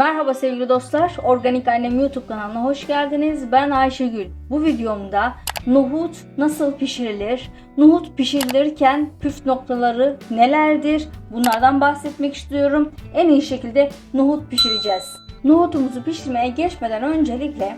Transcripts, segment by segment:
Merhaba sevgili dostlar. Organik Annem YouTube kanalına hoş geldiniz. Ben Ayşegül. Bu videomda nohut nasıl pişirilir? Nohut pişirilirken püf noktaları nelerdir? Bunlardan bahsetmek istiyorum. En iyi şekilde nohut pişireceğiz. Nohutumuzu pişirmeye geçmeden öncelikle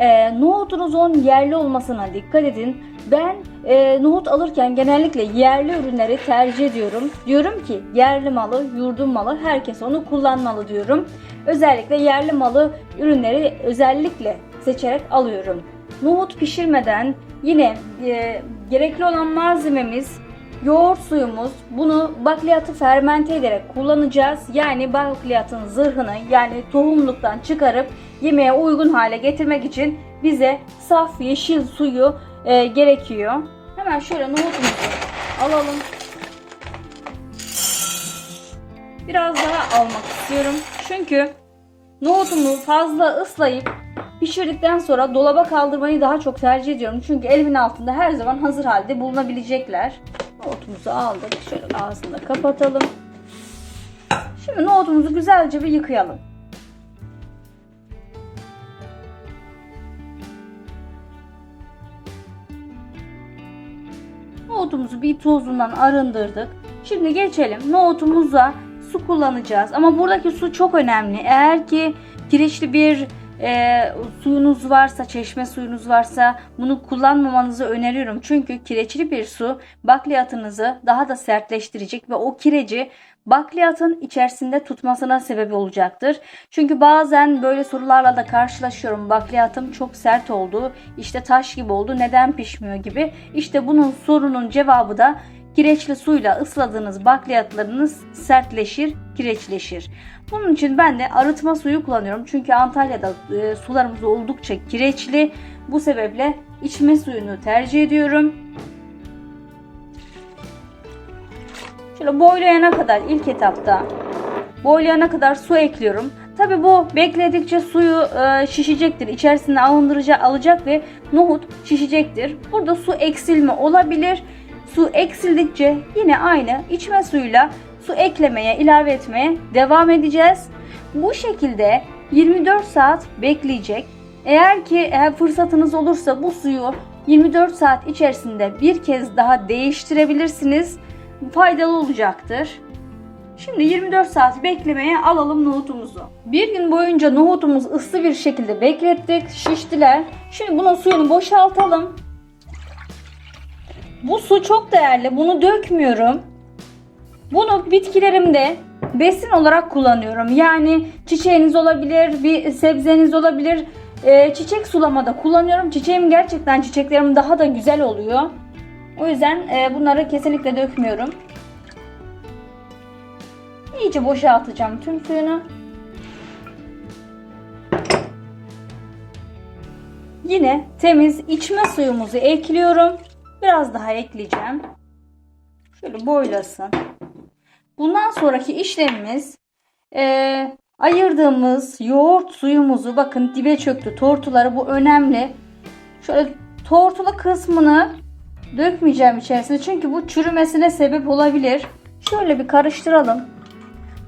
e, nohutunuzun yerli olmasına dikkat edin. Ben e, nohut alırken genellikle yerli ürünleri tercih ediyorum. Diyorum ki yerli malı, yurdun malı herkes onu kullanmalı diyorum. Özellikle yerli malı ürünleri özellikle seçerek alıyorum. Nohut pişirmeden yine e, gerekli olan malzememiz yoğurt suyumuz. Bunu bakliyatı fermente ederek kullanacağız. Yani bakliyatın zırhını yani tohumluktan çıkarıp yemeğe uygun hale getirmek için bize saf yeşil suyu e, gerekiyor. Hemen şöyle nohutumuzu alalım. Biraz daha almak istiyorum. Çünkü nohutumu fazla ıslayıp pişirdikten sonra dolaba kaldırmayı daha çok tercih ediyorum. Çünkü elimin altında her zaman hazır halde bulunabilecekler. Nohutumuzu aldık. Şöyle ağzını kapatalım. Şimdi nohutumuzu güzelce bir yıkayalım. Nohutumuzu bir tozundan arındırdık. Şimdi geçelim. Nohutumuza su kullanacağız. Ama buradaki su çok önemli. Eğer ki kireçli bir e, suyunuz varsa, çeşme suyunuz varsa bunu kullanmamanızı öneriyorum. Çünkü kireçli bir su bakliyatınızı daha da sertleştirecek ve o kireci bakliyatın içerisinde tutmasına sebep olacaktır. Çünkü bazen böyle sorularla da karşılaşıyorum. Bakliyatım çok sert oldu. işte taş gibi oldu. Neden pişmiyor gibi. İşte bunun sorunun cevabı da kireçli suyla ısladığınız bakliyatlarınız sertleşir, kireçleşir. Bunun için ben de arıtma suyu kullanıyorum. Çünkü Antalya'da e, sularımız oldukça kireçli. Bu sebeple içme suyunu tercih ediyorum. Şöyle boylayana kadar ilk etapta boylayana kadar su ekliyorum. Tabi bu bekledikçe suyu e, şişecektir. İçerisine alındıracak alacak ve nohut şişecektir. Burada su eksilme olabilir. Su eksildikçe yine aynı içme suyuyla su eklemeye, ilave etmeye devam edeceğiz. Bu şekilde 24 saat bekleyecek. Eğer ki eğer fırsatınız olursa bu suyu 24 saat içerisinde bir kez daha değiştirebilirsiniz. Faydalı olacaktır. Şimdi 24 saat beklemeye alalım nohutumuzu. Bir gün boyunca nohutumuz ıslı bir şekilde beklettik. Şiştiler. Şimdi bunun suyunu boşaltalım. Bu su çok değerli. Bunu dökmüyorum. Bunu bitkilerimde besin olarak kullanıyorum. Yani çiçeğiniz olabilir, bir sebzeniz olabilir. Ee, çiçek sulamada kullanıyorum. Çiçeğim gerçekten çiçeklerim daha da güzel oluyor. O yüzden e, bunları kesinlikle dökmüyorum. İyice boşaltacağım tüm suyunu. Yine temiz içme suyumuzu ekliyorum. Biraz daha ekleyeceğim. Şöyle boylasın. Bundan sonraki işlemimiz e, ayırdığımız yoğurt suyumuzu bakın dibe çöktü. Tortuları bu önemli. Şöyle tortulu kısmını dökmeyeceğim içerisine çünkü bu çürümesine sebep olabilir. Şöyle bir karıştıralım.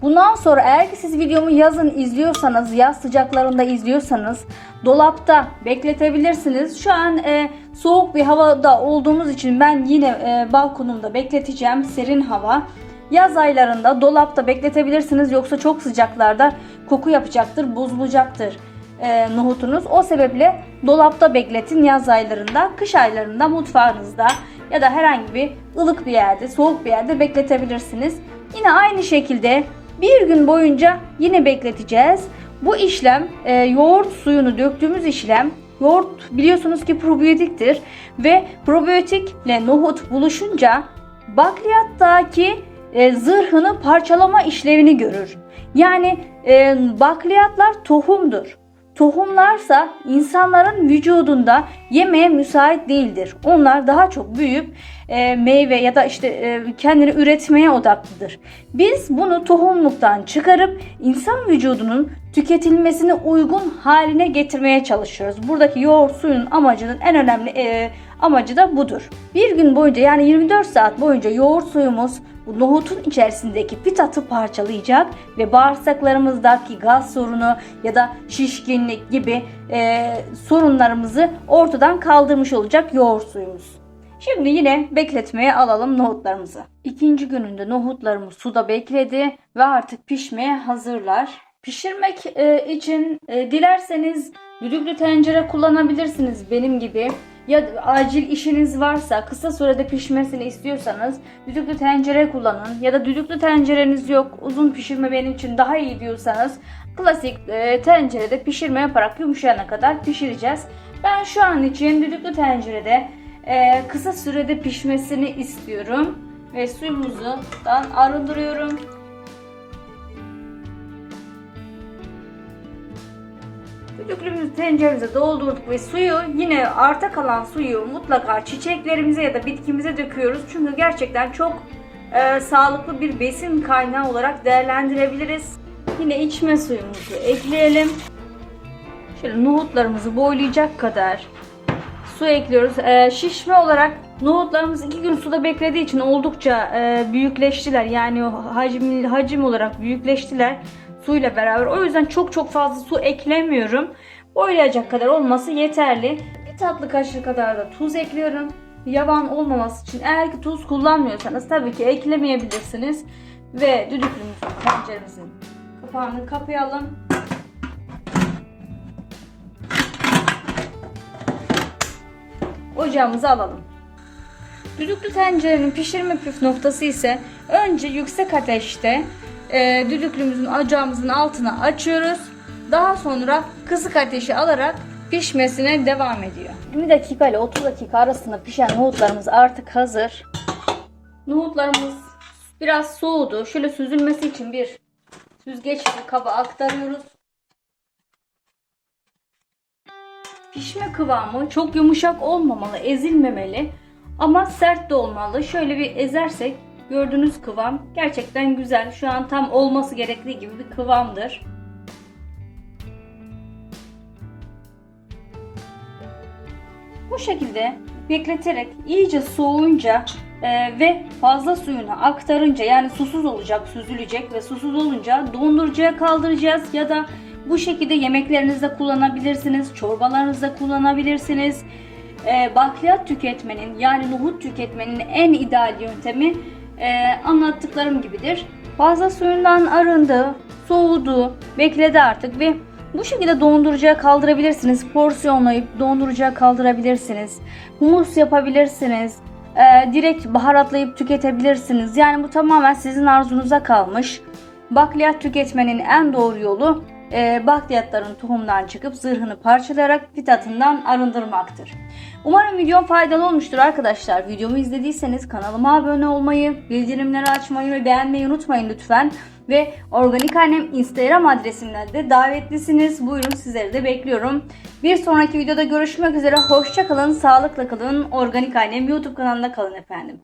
Bundan sonra eğer ki siz videomu yazın izliyorsanız, yaz sıcaklarında izliyorsanız dolapta bekletebilirsiniz. Şu an e, soğuk bir havada olduğumuz için ben yine e, balkonumda bekleteceğim serin hava. Yaz aylarında dolapta bekletebilirsiniz yoksa çok sıcaklarda koku yapacaktır, bozulacaktır e, nohutunuz. O sebeple dolapta bekletin yaz aylarında, kış aylarında mutfağınızda ya da herhangi bir ılık bir yerde, soğuk bir yerde bekletebilirsiniz. Yine aynı şekilde bir gün boyunca yine bekleteceğiz. Bu işlem e, yoğurt suyunu döktüğümüz işlem yoğurt biliyorsunuz ki probiyotiktir ve probiyotikle nohut buluşunca bakliyattaki e, zırhını parçalama işlevini görür. Yani e, bakliyatlar tohumdur. Tohumlarsa insanların vücudunda yemeye müsait değildir. Onlar daha çok büyüyüp e, meyve ya da işte e, kendini üretmeye odaklıdır. Biz bunu tohumluktan çıkarıp insan vücudunun tüketilmesine uygun haline getirmeye çalışıyoruz. Buradaki yoğurt suyunun amacının en önemli e, amacı da budur. Bir gün boyunca yani 24 saat boyunca yoğurt suyumuz bu nohutun içerisindeki pitatı parçalayacak ve bağırsaklarımızdaki gaz sorunu ya da şişkinlik gibi e, sorunlarımızı ortadan kaldırmış olacak yoğurt suyumuz. Şimdi yine bekletmeye alalım nohutlarımızı. İkinci gününde nohutlarımız suda bekledi ve artık pişmeye hazırlar. Pişirmek e, için e, dilerseniz düdüklü tencere kullanabilirsiniz benim gibi. Ya acil işiniz varsa kısa sürede pişmesini istiyorsanız düdüklü tencere kullanın. Ya da düdüklü tencereniz yok uzun pişirme benim için daha iyi diyorsanız klasik e, tencerede pişirme yaparak yumuşayana kadar pişireceğiz. Ben şu an için düdüklü tencerede e, kısa sürede pişmesini istiyorum. Ve suyumuzdan arındırıyorum. Düdüklümüzü tenceremize doldurduk ve suyu yine arta kalan suyu mutlaka çiçeklerimize ya da bitkimize döküyoruz. Çünkü gerçekten çok e, sağlıklı bir besin kaynağı olarak değerlendirebiliriz. Yine içme suyumuzu ekleyelim. Şöyle nohutlarımızı boylayacak kadar su ekliyoruz. E, şişme olarak nohutlarımız iki gün suda beklediği için oldukça e, büyükleştiler. Yani hacim, hacim olarak büyükleştiler suyla beraber. O yüzden çok çok fazla su eklemiyorum. Boylayacak kadar olması yeterli. Bir tatlı kaşığı kadar da tuz ekliyorum. Yavan olmaması için eğer ki tuz kullanmıyorsanız tabii ki eklemeyebilirsiniz. Ve düdüklümüzün tenceremizin kapağını kapayalım. ocağımıza alalım. Düdüklü tencerenin pişirme püf noktası ise önce yüksek ateşte e, düdüklümüzün ocağımızın altına açıyoruz. Daha sonra kısık ateşe alarak pişmesine devam ediyor. 20 dakika ile 30 dakika arasında pişen nohutlarımız artık hazır. Nohutlarımız biraz soğudu. Şöyle süzülmesi için bir süzgeçli kaba aktarıyoruz. Pişme kıvamı çok yumuşak olmamalı, ezilmemeli ama sert de olmalı. Şöyle bir ezersek gördüğünüz kıvam gerçekten güzel. Şu an tam olması gerektiği gibi bir kıvamdır. Bu şekilde bekleterek iyice soğuyunca e, ve fazla suyunu aktarınca yani susuz olacak, süzülecek ve susuz olunca dondurucuya kaldıracağız ya da bu şekilde yemeklerinizde kullanabilirsiniz, çorbalarınızda kullanabilirsiniz. E, bakliyat tüketmenin yani nohut tüketmenin en ideal yöntemi e, anlattıklarım gibidir. Fazla suyundan arındı, soğudu, bekledi artık ve bu şekilde dondurucuya kaldırabilirsiniz. Porsiyonlayıp dondurucuya kaldırabilirsiniz. Humus yapabilirsiniz. E, direkt baharatlayıp tüketebilirsiniz. Yani bu tamamen sizin arzunuza kalmış. Bakliyat tüketmenin en doğru yolu e, bakliyatların tohumdan çıkıp zırhını parçalayarak pitatından arındırmaktır. Umarım videom faydalı olmuştur arkadaşlar. Videomu izlediyseniz kanalıma abone olmayı, bildirimleri açmayı ve beğenmeyi unutmayın lütfen. Ve Organik Annem Instagram adresimden de davetlisiniz. Buyurun sizleri de bekliyorum. Bir sonraki videoda görüşmek üzere. Hoşçakalın, sağlıkla kalın. Organik Annem YouTube kanalında kalın efendim.